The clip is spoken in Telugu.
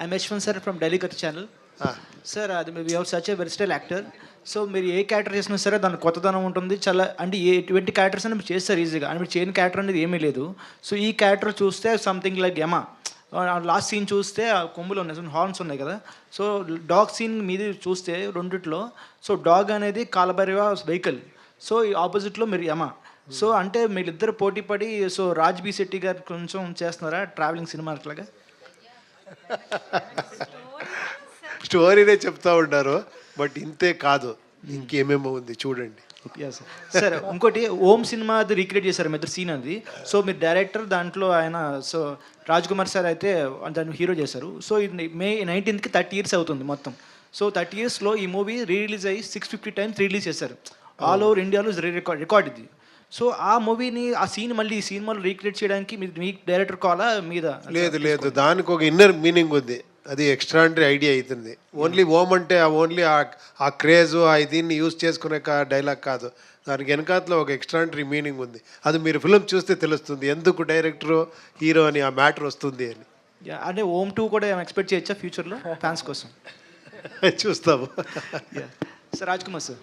I'm Yashwant sir from Delhi cut channel sir అది మీ your such a versatile actor so మీరు ఏ క్యారెక్టర్ చేసినా సరే దాని కొత్తదనం ఉంటుంది. చాలా అంటే ఏ ఎటువంటి క్యారెక్టర్స్ అని మీరు చేస్తారు ఈజీగా అని మీరు చేయని క్యారెక్టర్ అనేది ఏమీ లేదు. సో ఈ క్యారెక్టర్ చూస్తే something like Yama last scene చూస్తే ఆ కొమ్ములు ఉన్నాయి. హార్న్స్ ఉన్నాయి కదా. సో డాగ్ సీన్ మీద చూస్తే రెండిట్లో. సో డాగ్ అనేది కాలభైరవ వెహికల్ సో ఈ ఆపోజిట్లో మీరు యమ సో అంటే మీరిద్దరు పోటీ పడి సో రాజ్ బి శెట్టి గారు కొంచెం చేస్తున్నారా? ట్రావెలింగ్ సినిమా అట్లాగా? స్టోరీనే చెప్తా ఉంటారు బట్ ఇంతే కాదు ఇంకేమేమో ఉంది చూడండి. సార్ ఇంకోటి ఓం సినిమా అది రీక్రియేట్ చేశారు మీ సీన్ అది. సో మీరు డైరెక్టర్ దాంట్లో ఆయన సో రాజ్ కుమార్ సార్ అయితే దాన్ని హీరో చేశారు. సో ఇది మే నైన్టీన్త్కి థర్టీ ఇయర్స్ అవుతుంది మొత్తం. సో థర్టీ ఇయర్స్లో ఈ మూవీ రీ రిలీజ్ అయ్యి సిక్స్ ఫిఫ్టీ టైమ్స్ రిలీజ్ చేశారు. ఆల్ ఓవర్ ఇండియాలో రికార్డ్ రికార్డ్ ఇది. సో ఆ మూవీని ఆ సీన్ మళ్ళీ ఈ సినిమాలో రీక్రియేట్ చేయడానికి మీ డైరెక్టర్ కావాలా మీద లేదు లేదు. దానికి ఒక ఇన్నర్ మీనింగ్ ఉంది. అది ఎక్స్ట్రాండరీ ఐడియా అవుతుంది. ఓన్లీ ఓమ్ అంటే ఆ ఓన్లీ ఆ క్రేజ్ ఆ దీన్ని యూజ్ చేసుకునే డైలాగ్ కాదు. దానికి వెనకాతలో ఒక ఎక్స్ట్రాండరీ మీనింగ్ ఉంది. అది మీరు ఫిలిం చూస్తే తెలుస్తుంది. ఎందుకు డైరెక్టర్ హీరో అని ఆ మ్యాటర్ వస్తుంది అని. అంటే ఓమ్ టూ కూడా ఎక్స్పెక్ట్ చేయొచ్చా ఫ్యూచర్లో ఫ్యాన్స్ కోసం. చూస్తాము. Sir Raj Kumar sir